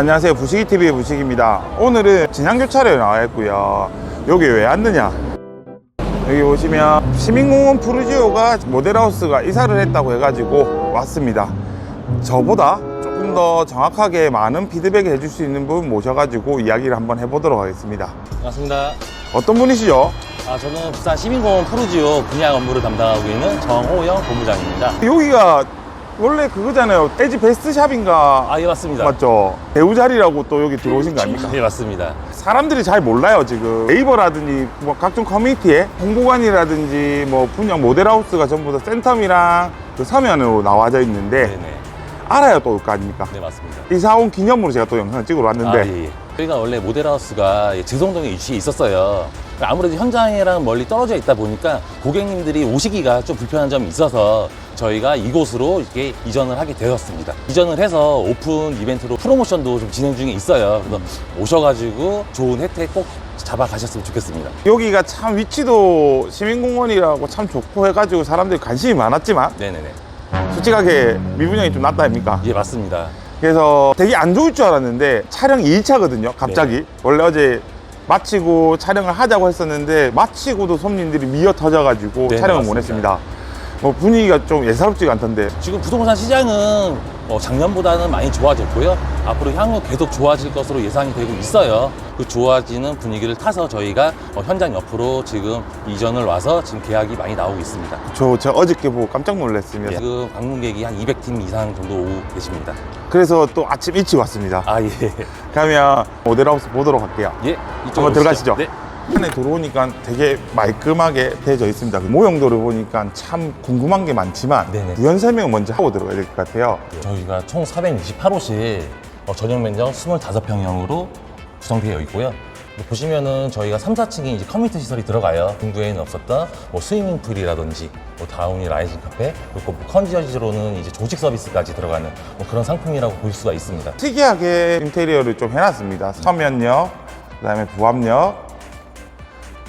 안녕하세요 부식이TV의 부식입니다 오늘은 진양교차로에 나와 있고요 여기 왜 왔느냐 여기 보시면 시민공원 푸르지오가 모델하우스가 이사를 했다고 해가지고 왔습니다 저보다 조금 더 정확하게 많은 피드백을 해줄 수 있는 분 모셔가지고 이야기를 한번 해보도록 하겠습니다 반갑습니다. 어떤 분이시죠? 아, 저는 부산 시민공원 푸르지오 분양 업무를 담당하고 있는 정호영 본부장입니다. 여기가 원래 그거잖아요 에지 베스트샵인가 아, 예, 맞습니다. 맞죠? 배우 자리라고 또 여기 들어오신 거 아닙니까? 예, 맞습니다. 사람들이 잘 몰라요 지금 네이버라든지 뭐 각종 커뮤니티에 홍보관이라든지 뭐 분양 모델하우스가 전부 다 센텀이랑 그 서면으로 나와져 있는데 네네. 알아야 또 올 거 아닙니까 네, 맞습니다. 이사 온 기념으로 제가 또 영상을 찍으러 왔는데 아, 예, 예. 저희가 원래 모델하우스가 예, 지성동에 위치해 있었어요. 아무래도 현장이랑 멀리 떨어져 있다 보니까 고객님들이 오시기가 좀 불편한 점이 있어서 저희가 이곳으로 이렇게 이전을 하게 되었습니다. 이전을 해서 오픈 이벤트로 프로모션도 좀 진행 중에 있어요. 그래서 오셔가지고 좋은 혜택 꼭 잡아가셨으면 좋겠습니다. 여기가 참 위치도 시민공원이라고 참 좋고 해가지고 사람들이 관심이 많았지만 네네네. 솔직하게 미분양이 좀 났다 아닙니까 예, 맞습니다. 그래서 되게 안 좋을 줄 알았는데 촬영 2일차거든요 갑자기 네. 원래 어제 마치고 촬영을 하자고 했었는데 마치고도 손님들이 미어 터져가지고 네, 촬영을. 못 했습니다 뭐 분위기가 좀 예사롭지가 않던데 지금 부동산 시장은 어, 작년보다는 많이 좋아졌고요. 앞으로 향후 계속 좋아질 것으로 예상이 되고 있어요. 그 좋아지는 분위기를 타서 저희가 어, 현장 옆으로 지금 이전을 와서 지금 계약이 많이 나오고 있습니다. 저 제가 어저께 보고 깜짝 놀랐습니다 지금 방문객이 한 200팀 이상 정도 오고 계십니다. 그래서 또 아침 일찍 왔습니다 아, 예. 그러면 모델하우스 보도록 할게요 예. 이쪽으로 한번 들어가시죠. 네. 안에 들어오니까 되게 말끔하게 되어 있습니다 그 모형도를 보니까 참 궁금한 게 많지만 네네. 부연 설명을 먼저 하고 들어가야 될 것 같아요 저희가 총 468호실 어, 전용 면적 25평형으로 구성되어 있고요. 보시면은 저희가 3, 4층에 이제 커뮤니티 시설이 들어가요. 중부에는 없었던 뭐 스위밍풀이라든지 뭐 다운이 라이징 카페 그리고 뭐 컨지어지로는 이제 조식 서비스까지 들어가는 뭐 그런 상품이라고 볼 수가 있습니다. 특이하게 인테리어를 좀 해놨습니다. 서면역, 그 다음에 부압역,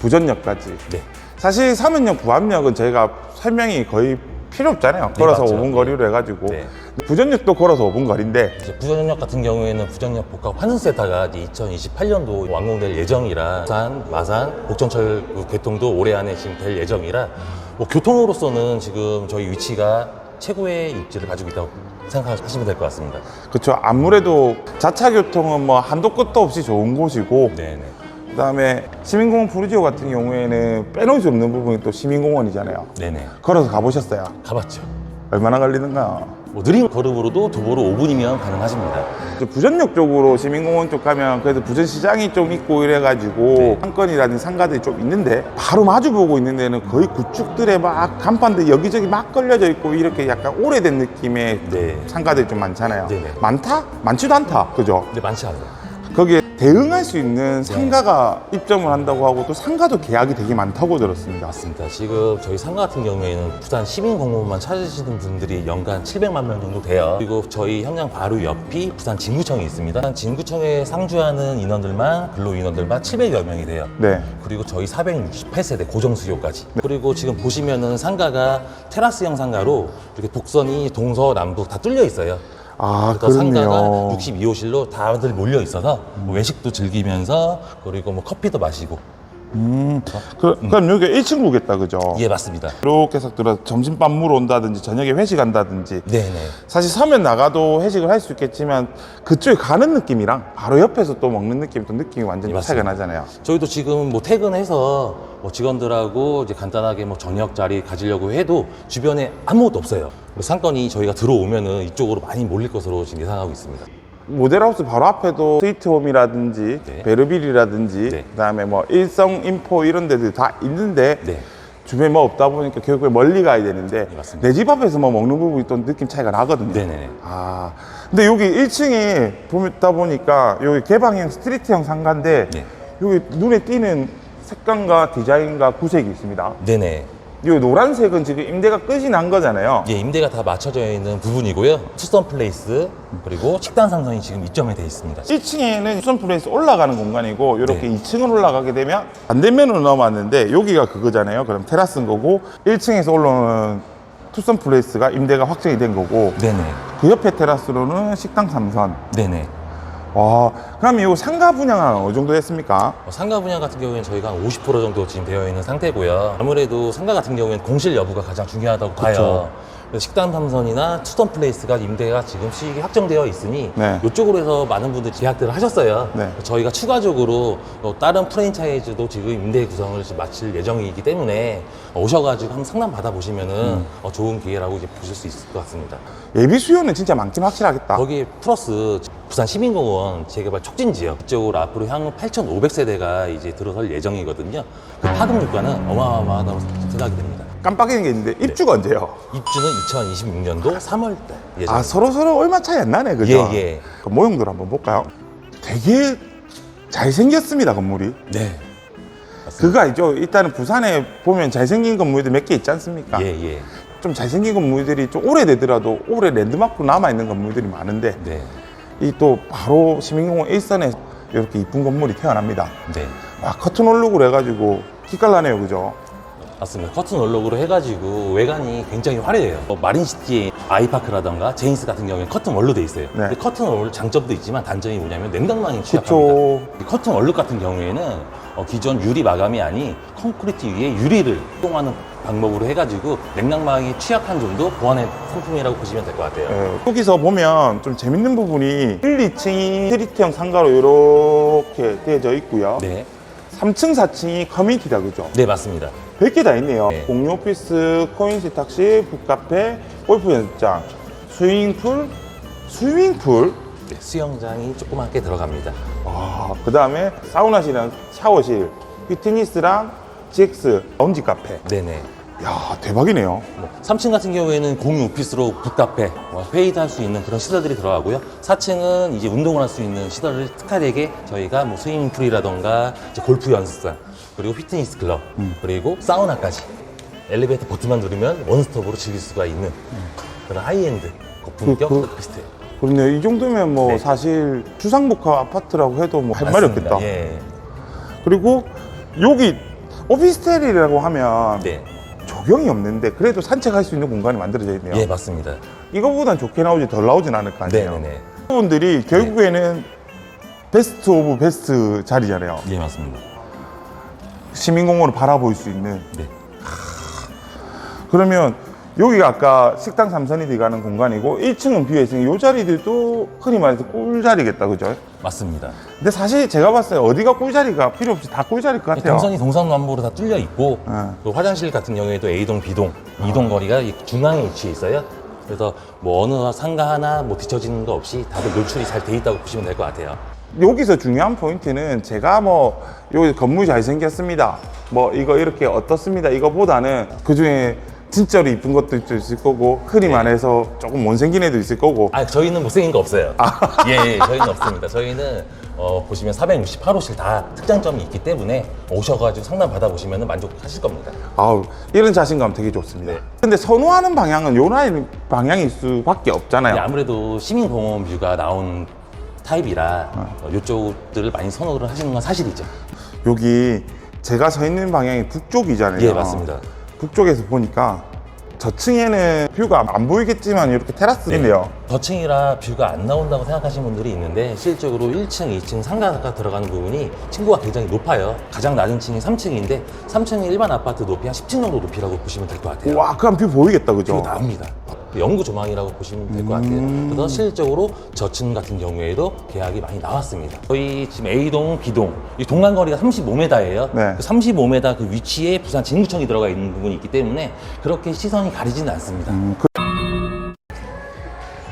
부전역까지. 네. 사실 서면역, 부압역은 저희가 설명이 거의 필요 없잖아요. 걸어서 맞죠. 5분 거리로 해가지고. 네. 부전역도 걸어서 5분 거리인데 이제 부전역 같은 경우에는 부전역 복합 환승센터가 이제 2028년도 완공될 예정이라 부산, 마산, 복전철 그 개통도 올해 안에 지금 될 예정이라 뭐 교통으로서는 지금 저희 위치가 최고의 입지를 가지고 있다고 생각하시면 될 것 같습니다. 그렇죠. 아무래도 자차 교통은 뭐 한도 끝도 없이 좋은 곳이고 네네. 그 다음에 시민공원 푸르지오 같은 경우에는 빼놓을 수 없는 부분이 또 시민공원이잖아요. 네네. 걸어서 가보셨어요? 가봤죠. 얼마나 걸리는가? 뭐 느린 걸음으로도 도보로 5분이면 가능하십니다. 이제 부전역 쪽으로 시민공원 쪽 가면 그래도 부전시장이 좀 있고 이래가지고 네. 상권이라든지 상가들이 좀 있는데 바로 마주보고 있는 데는 거의 구축들에 막 간판들 여기저기 막 걸려져 있고 이렇게 약간 오래된 느낌의 네. 상가들이 좀 많잖아요 네네. 많다? 많지도 않다 그죠? 근데 많지 않아요. 거기에 대응할 수 있는 상가가 입점을 한다고 하고 또 상가도 계약이 되게 많다고 들었습니다 맞습니다. 지금 저희 상가 같은 경우에는 부산 시민 공무원만 찾으시는 분들이 연간 700만 명 정도 돼요. 그리고 저희 현장 바로 옆이 부산 진구청이 있습니다. 부산 진구청에 상주하는 인원들만 근로 인원들만 700여 명이 돼요. 네. 그리고 저희 468세대 고정 수요까지. 그리고 지금 보시면은 상가가 테라스형 상가로 이렇게 독선이 동서 남북 다 뚫려 있어요. 아 그래서 상가가 그렇네요 62호실로 다들 몰려 있어서 뭐 외식도 즐기면서 그리고 뭐 커피도 마시고. 음, 그, 그럼 여기 1층구겠다 그죠? 예, 맞습니다. 이렇게 해서 들어 점심밥 먹으러 온다든지 저녁에 회식 한다든지 네네. 사실 서면 나가도 회식을 할 수 있겠지만 그쪽에 가는 느낌이랑 바로 옆에서 또 먹는 느낌 또 느낌이 완전히 예, 차이가 맞습니다. 나잖아요. 저희도 지금 뭐 퇴근해서 뭐 직원들하고 이제 간단하게 뭐 저녁 자리 가지려고 해도 주변에 아무것도 없어요. 그리고 상권이 저희가 들어오면은 이쪽으로 많이 몰릴 것으로 지금 예상하고 있습니다. 모델하우스 바로 앞에도 스위트홈이라든지 네. 베르빌이라든지 네. 그다음에 뭐 일성 인포 이런 데들 다 있는데 네. 주변에 뭐 없다 보니까 결국에 멀리 가야 되는데 네, 맞습니다. 내집 앞에서 뭐 먹는 부분이 또 느낌 차이가 나거든요. 네네네. 아 근데 여기 1층에 보다 보니까 여기 개방형 스트리트형 상가인데 네. 여기 눈에 띄는 색감과 디자인과 구색이 있습니다. 네네. 이 노란색은 지금 임대가 끝이 난 거잖아요. 예, 임대가 다 맞춰져 있는 부분이고요. 투썸 플레이스 그리고 식단 상선이 지금 입점이 되어 있습니다. 1층에는 수선 플레이스 올라가는 공간이고 이렇게 네. 2층을 올라가게 되면 반대면으로 넘어왔는데 여기가 그거잖아요. 그럼 테라스인 거고 1층에서 올라오는 투썸 플레이스가 임대가 확정이 된 거고 네네. 그 옆에 테라스로는 식당 3선 네네. 와, 그럼 이 상가 분양은 어느 정도 됐습니까? 어, 상가 분야 같은 경우에는 저희가 한 50% 정도 지금 되어 있는 상태고요. 아무래도 상가 같은 경우에는 공실 여부가 가장 중요하다고 봐요. 식당 삼선이나 투던 플레이스가 임대가 지금 수익이 확정되어 있으니 네. 이쪽으로 해서 많은 분들이 계약들을 하셨어요. 네. 저희가 추가적으로 또 다른 프랜차이즈도 지금 임대 구성을 마칠 예정이기 때문에 오셔가지고 한번 상담 받아보시면은 음. 어, 좋은 기회라고 이제 보실 수 있을 것 같습니다. 예비 수요는 진짜 많긴 확실하겠다. 거기에 플러스 부산 시민공원 재개발 촉진 지역 이쪽으로 앞으로 향후 8,500세대가 이제 들어설 예정이거든요. 그 파급 효과는 어마어마하다고 생각이 됩니다. 깜빡이는 게 있는데 입주가 언제요? 입주는 2026년도 3월달 예정. 아 서로 서로 얼마 차이 안 나네, 그죠? 예, 예. 그 모형들 한번 볼까요? 되게 잘 생겼습니다 건물이. 네. 그거 알죠? 일단은 부산에 보면 잘생긴 건물들 몇 개 있지 않습니까? 예, 예. 좀 잘생긴 건물들이 좀 오래되더라도 오래 랜드마크로 남아있는 건물들이 많은데 네. 이 또 바로 시민공원 일선에 이렇게 이쁜 건물이 태어납니다. 네. 와 커튼 올룩으로 해가지고 기깔나네요, 그죠? 맞습니다. 커튼 얼룩으로 해가지고 외관이 굉장히 화려해요. 뭐 마린시티의 아이파크라던가 제인스 같은 경우에는 커튼 원로 돼 있어요. 근데 커튼 원로 장점도 있지만 단점이 뭐냐면 냉각망이 취약합니다. 그쵸. 커튼 얼룩 같은 경우에는 어, 기존 유리 마감이 아닌 콘크리트 위에 유리를 활동하는 방법으로 해가지고 냉각망이 취약한 점도 보완의 상품이라고 보시면 될 것 같아요. 예, 여기서 보면 좀 재밌는 부분이 1, 2층이 스트리트형 상가로 이렇게 되어져 있고요. 네, 3층, 4층이 커뮤니티다, 그죠? 네 맞습니다. 100개 다 있네요. 네. 공유 오피스, 코인 세탁실, 북카페, 골프 연습장, 스위밍풀, 스위밍풀, 네, 수영장이 조그맣게 들어갑니다. 아, 그 다음에 사우나실이랑 샤워실, 피트니스랑 GX, 라운지 카페. 네네. 야 대박이네요. 뭐 3층 같은 경우에는 공유 오피스로 북카페, 뭐 회의도 할 수 있는 그런 시설들이 들어가고요. 4층은 이제 운동을 할 수 있는 시설을 특화되게 저희가 뭐 스위밍풀이라던가 이제 골프 연습장, 그리고 피트니스 클럽, 그리고 사우나까지 엘리베이터 버튼만 누르면 원스톱으로 즐길 수가 있는 그런 하이엔드 거품격 그- 그- 오피스텔. 그런데 이 정도면 뭐 네. 사실 주상복합 아파트라고 해도 뭐 할 말이. 없겠다. 예. 그리고 여기 오피스텔이라고 하면 네. 조경이 없는데 그래도 산책할 수 있는 공간이 만들어져 있네요. 예, 맞습니다. 이거보단 좋게 나오지 덜 나오진 않을 거 아니에요. 네네네. 분들이 결국에는 베스트 오브 베스트 자리잖아요. 예, 맞습니다. 시민공원을 바라볼 수 있는. 네. 그러면 여기가 아까 식당 삼선이 들어가는 공간이고 1층은 비어 있으니 이 자리들도 흔히 말해서 꿀자리겠다, 그죠? 맞습니다. 근데 사실 제가 봤을 때 어디가 꿀자리가 필요 없이 다 꿀자리일 것 같아요. 동선이 동서남북으로 다 뚫려 있고 네. 또 화장실 같은 경우에도 A동, B동 이동 거리가 이 중앙에 위치해 있어요. 그래서 뭐 어느 상가 하나 뭐 뒤처지는 거 없이 다들 노출이 잘 돼 있다고 보시면 될 것 같아요. 여기서 중요한 포인트는 제가 뭐 여기 건물 잘 생겼습니다. 뭐 이거 이렇게 어떻습니다. 이거보다는 그 중에 진짜로 이쁜 것도 있을 거고 흔히 네. 말해서 조금 못생긴 애도 있을 거고 아 저희는 못생긴 거 없어요. 예, 예, 저희는 없습니다. 저희는 어, 보시면 468호실 다 특장점이 있기 때문에 오셔가지고 상담 받아보시면 만족하실 겁니다. 아우 이런 자신감 되게 좋습니다. 네. 근데 선호하는 방향은 요런 방향일 수밖에 없잖아요. 네, 아무래도 시민공원 뷰가 나온 타입이라 어, 이쪽들을 많이 선호를 하시는 건 사실이죠. 여기 제가 서 있는 방향이 북쪽이잖아요. 예, 맞습니다. 북쪽에서 보니까 저층에는 뷰가 안 보이겠지만 이렇게 테라스 있네요. 저층이라 뷰가 안 나온다고 생각하시는 분들이 있는데 실적으로 1층, 2층 상가가 들어가는 부분이 층고가 굉장히 높아요. 가장 낮은 층이 3층인데 3층이 일반 아파트 높이 한 10층 정도 높이라고 보시면 될 것 같아요. 와, 그럼 뷰 보이겠다, 그죠? 뷰 나옵니다. 영구 조망이라고 보시면 될 것 같아요. 음. 그래서 실적으로 저층 같은 경우에도 계약이 많이 나왔습니다. 저희 지금 A동, B동, 이 동간 거리가 35m예요. 네. 그 35m 그 위치에 부산 진구청이 들어가 있는 부분이 있기 때문에 그렇게 시선이 가리지는 않습니다. 음, 그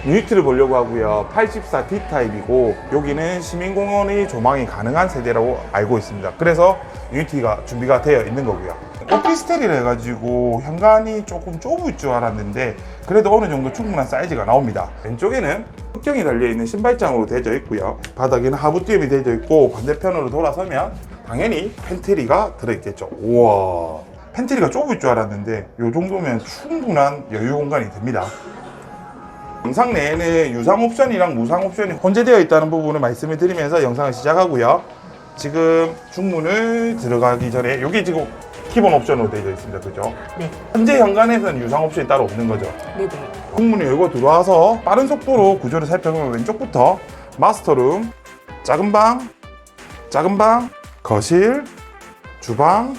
유니트를 보려고 하고요. 84 D타입이고 여기는 시민공원의 조망이 가능한 세대라고 알고 있습니다. 그래서 유니티가 준비가 되어 있는 거고요. 오피스텔이라 해가지고 현관이 조금 좁을 줄 알았는데 그래도 어느 정도 충분한 사이즈가 나옵니다. 왼쪽에는 흑경이 달려있는 신발장으로 되어 있고요. 바닥에는 하부띄움이 되어 있고 반대편으로 돌아서면 당연히 팬트리가 들어있겠죠. 우와. 팬트리가 좁을 줄 알았는데 이 정도면 충분한 여유 공간이 됩니다. 영상 내에는 유상 옵션이랑 무상 옵션이 혼재되어 있다는 부분을 말씀을 드리면서 영상을 시작하고요. 지금 중문을 들어가기 전에 여기 지금 기본 옵션으로 되어 있습니다. 그죠? 네. 현재 현관에서는 유상 옵션이 따로 없는 거죠. 네네. 중문을 열고 들어와서 빠른 속도로 구조를 살펴보면 왼쪽부터 마스터룸, 작은 방, 작은 방, 거실, 주방,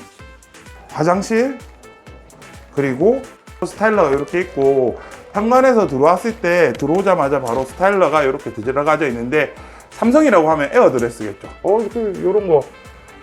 화장실, 그리고 스타일러가 이렇게 있고 현관에서 들어왔을 때 들어오자마자 바로 스타일러가 이렇게 들어가져 있는데 삼성이라고 하면 에어드레스겠죠. 어, 이렇게 이런 거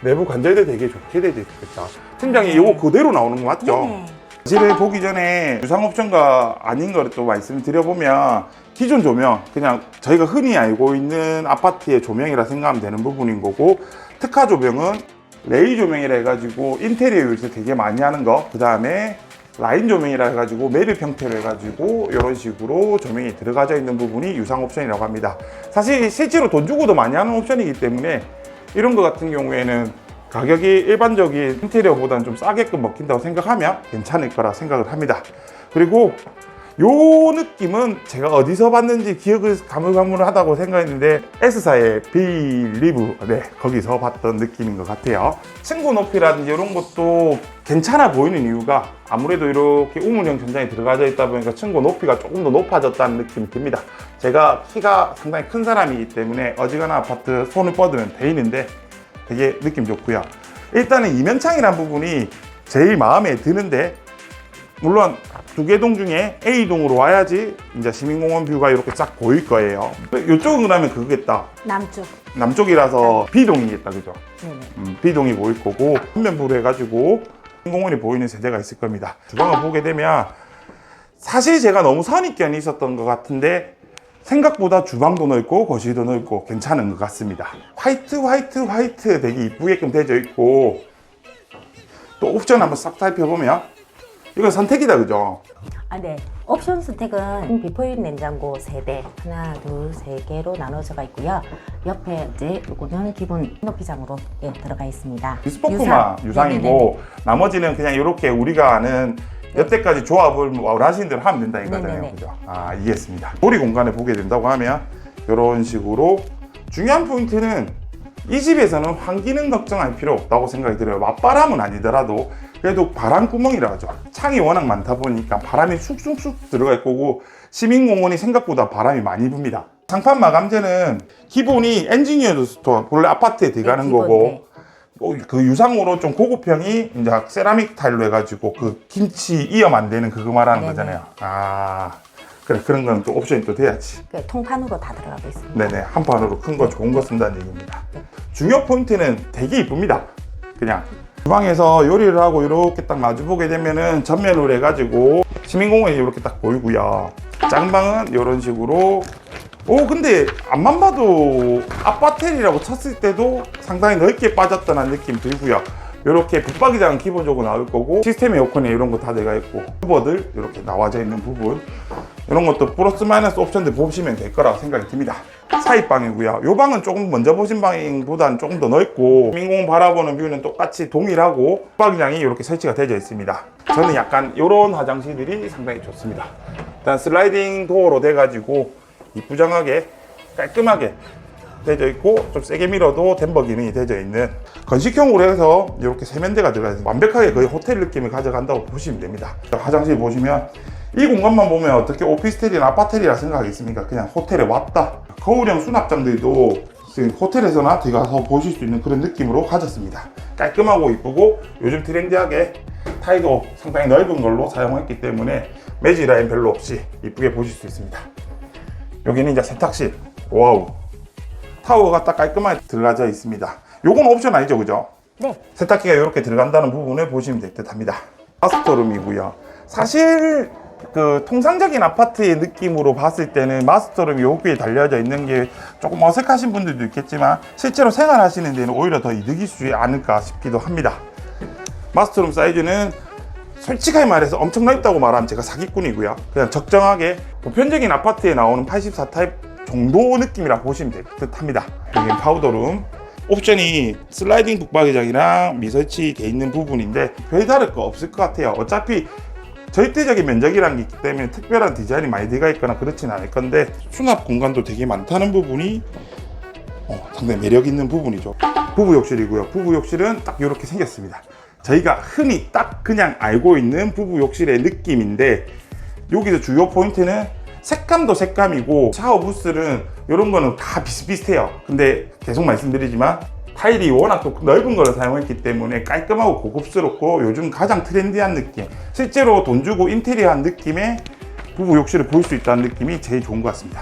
내부 관절도 되게 좋게 되어 있겠다. 팀장이 이거 그대로 나오는 거 맞죠? 네. 사실을 보기 전에 유상 옵션과 아닌 거를 또 말씀을 드려보면 기존 조명 그냥 저희가 흔히 알고 있는 아파트의 조명이라 생각하면 되는 부분인 거고 특화 조명은 레이 조명이라 해가지고 인테리어 요새 되게 많이 하는 거 그 다음에 라인 조명이라 해가지고 매립 형태로 해가지고 이런 식으로 조명이 들어가져 있는 부분이 유상 옵션이라고 합니다 사실 실제로 돈 주고도 많이 하는 옵션이기 때문에 이런 거 같은 경우에는 가격이 일반적인 인테리어보다는 좀 싸게끔 먹힌다고 생각하면 괜찮을 거라 생각을 합니다. 그리고 요 느낌은 제가 어디서 봤는지 기억을 가물가물하다고 생각했는데 S사의 빌리브 네 거기서 봤던 느낌인 것 같아요. 층고 높이라든지 이런 것도 괜찮아 보이는 이유가 아무래도 이렇게 우물형 천장이 들어가져 있다 보니까 층고 높이가 조금 더 높아졌다는 느낌이 듭니다. 제가 키가 상당히 큰 사람이기 때문에 어지간한 아파트 손을 뻗으면 돼 있는데 되게 느낌 좋고요. 일단은 이면창이란 부분이 제일 마음에 드는데 물론 두 개 동 중에 A동으로 와야지 이제 시민공원 뷰가 이렇게 쫙 보일 거예요. 이쪽은 그러면 그거겠다. 남쪽. 남쪽이라서 B동이겠다, 그죠? 네네. 음, B동이 보일 거고 한면부로 해가지고 공원이 보이는 세대가 있을 겁니다. 주방을 보게 되면 사실 제가 너무 선입견이 있었던 것 같은데 생각보다 주방도 넓고 거실도 넓고 괜찮은 것 같습니다. 화이트 화이트 화이트 되게 이쁘게끔 되어 있고 또 옵션 한번 싹 살펴보면 이건 선택이다 그죠? 아, 네. 옵션 선택은 비포인 냉장고 3대, 하나, 둘, 세 개로 나눠져가 있고요. 옆에 이제 요거는 기본 높이장으로 예, 들어가 있습니다. 스포크만 유상. 이고 네네네. 나머지는 그냥 이렇게 우리가 아는 여태까지 조합을 원하시는 대로 하면 된다 이거잖아요. 네네네. 그죠? 아, 이해했습니다. 조리 공간을 보게 된다고 하면 이런 식으로 중요한 포인트는 이 집에서는 환기는 걱정할 필요 없다고 생각이 들어요. 맞바람은 아니더라도 그래도 바람 구멍이라 하죠. 창이 워낙 많다 보니까 바람이 쑥쑥쑥 들어갈 거고 시민공원이 생각보다 바람이 많이 붑니다. 장판 마감재는 기본이 엔지니어드 스톤 원래 아파트에 들어가는 네, 거고 네. 어, 그 유상으로 좀 고급형이 이제 세라믹 타일로 해가지고 그 김치 이염 안 되는 그거 말하는 네네. 거잖아요. 아 그래 그런 건 또 옵션이 또 돼야지. 그 통판으로 다 들어가고 있습니다. 네네 한 판으로 큰 거 좋은 거 쓴다는 얘기입니다. 중요 포인트는 되게 이쁩니다. 그냥 주방에서 요리를 하고 이렇게 딱 마주보게 되면은 전면으로 해가지고 시민공원이 이렇게 딱 보이고요. 작은 방은 이런 식으로 오 근데 앞만 봐도 아파텔이라고 쳤을 때도 상당히 넓게 빠졌다는 느낌 들고요. 이렇게 붙박이장은 기본적으로 나올 거고 시스템 에어컨에 이런 거 다 들어가 있고 후버들 이렇게 나와져 있는 부분 이런 것도 플러스 마이너스 옵션들 보시면 될 거라고 생각이 듭니다. 사입방이고요. 이 방은 조금 먼저 보신 방보다는 조금 더 넓고 민공원 바라보는 뷰는 똑같이 동일하고 붙박이장이 이렇게 설치가 되어 있습니다. 저는 약간 이런 화장실들이 상당히 좋습니다. 일단 슬라이딩 도어로 돼가지고 이쁘장하게 깔끔하게 되어 있고 좀 세게 밀어도 댐버 기능이 되어 있는 건식형으로 해서 이렇게 세면대가 들어가 있는 완벽하게 거의 호텔 느낌을 가져간다고 보시면 됩니다. 화장실 보시면 이 공간만 보면 어떻게 오피스텔이나 아파텔이라 생각하겠습니까? 그냥 호텔에 왔다. 거울형 수납장들도 지금 호텔에서나 들어가서 보실 수 있는 그런 느낌으로 가졌습니다. 깔끔하고 이쁘고 요즘 트렌디하게 타이도 상당히 넓은 걸로 사용했기 때문에 매지 라인 별로 없이 이쁘게 보실 수 있습니다. 여기는 이제 세탁실. 와우. 타워가 딱 깔끔하게 들어가져 있습니다. 요건 옵션 아니죠, 그죠? 네. 세탁기가 이렇게 들어간다는 부분을 보시면 될 듯 합니다. 마스터룸이고요. 사실 그 통상적인 아파트의 느낌으로 봤을 때는 마스터룸이 여기에 달려져 있는 게 조금 어색하신 분들도 있겠지만 실제로 생활하시는 데는 오히려 더 이득이지 않을까 싶기도 합니다. 마스터룸 사이즈는 솔직하게 말해서 엄청 넓다고 말하면 제가 사기꾼이고요. 그냥 적정하게 보편적인 아파트에 나오는 84타입 정도 느낌이라 보시면 될 듯 합니다. 여기 파우더룸. 옵션이 슬라이딩 북박이장이랑 미설치 돼 있는 부분인데 별 다를 거 없을 것 같아요. 어차피 절대적인 면적이라는 게 있기 때문에 특별한 디자인이 많이 들어가 있거나 그렇진 않을 건데 수납 공간도 되게 많다는 부분이 어, 상당히 매력 있는 부분이죠. 부부 욕실이고요. 부부 욕실은 딱 이렇게 생겼습니다. 저희가 흔히 딱 그냥 알고 있는 부부 욕실의 느낌인데 여기서 주요 포인트는 색감도 색감이고 샤워 부스는 이런 거는 다 비슷비슷해요. 근데 계속 말씀드리지만 타일이 워낙 또 넓은 걸 사용했기 때문에 깔끔하고 고급스럽고 요즘 가장 트렌디한 느낌. 실제로 돈 주고 인테리어한 느낌의 부부 욕실을 볼 수 있다는 느낌이 제일 좋은 것 같습니다.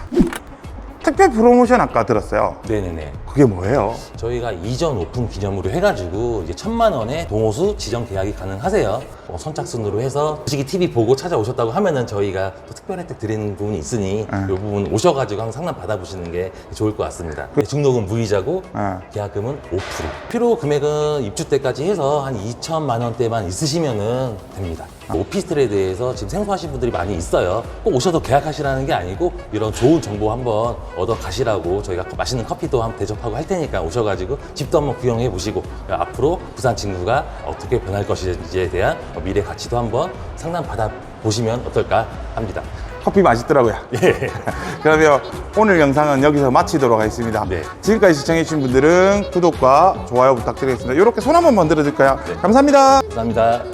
특별 프로모션 아까 들었어요. 네네네. 그게 뭐예요? 저희가 이전 오픈 기념으로 해가지고 이제 천만 원의 동호수 지정 계약이 가능하세요. 뭐 선착순으로 해서 부식이 TV 보고 찾아오셨다고 하면은 저희가 또 특별 혜택 드리는 부분이 있으니 네. 이 부분 오셔가지고 항상 상담 받아보시는 게 좋을 것 같습니다. 등록은 무이자고 네. 계약금은 5%. 필요 금액은 입주 때까지 해서 한 2천만 원대만 있으시면은 됩니다. 오피스텔에 대해서 지금 생소하신 분들이 많이 있어요. 꼭 오셔서 계약하시라는 게 아니고 이런 좋은 정보 한번 얻어 가시라고 저희가 맛있는 커피도 한번 대접하고 할 테니까 오셔가지고 집도 한번 구경해 보시고 앞으로 부산 친구가 어떻게 변할 것인지에 대한 미래 가치도 한번 상담 받아 보시면 어떨까 합니다. 커피 맛있더라고요. 그러면 오늘 영상은 여기서 마치도록 하겠습니다. 네. 지금까지 시청해주신 분들은 구독과 좋아요 부탁드리겠습니다. 이렇게 손 한번 만들어 드릴까요? 감사합니다. 감사합니다.